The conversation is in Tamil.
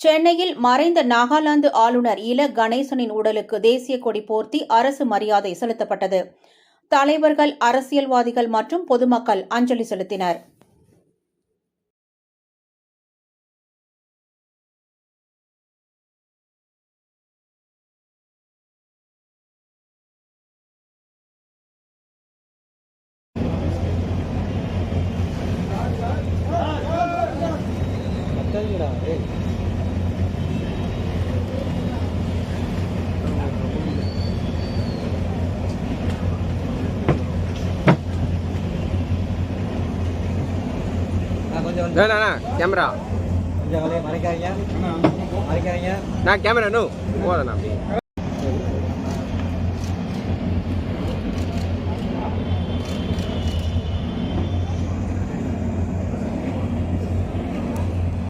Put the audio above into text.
சென்னையில் மறைந்த நாகாலாந்து ஆளுநர் இல கணேசனின் உடலுக்கு தேசிய கொடி போர்த்தி அரசு மரியாதை செலுத்தப்பட்டது. தலைவர்கள் அரசியல்வாதிகள் மற்றும் பொதுமக்கள் அஞ்சலி செலுத்தினர். கொஞ்சம் கேமரா கொஞ்சம் மறைக்காதீங்க. மறைக்காதீங்க. நான் கேமரா நூ போதண்ணா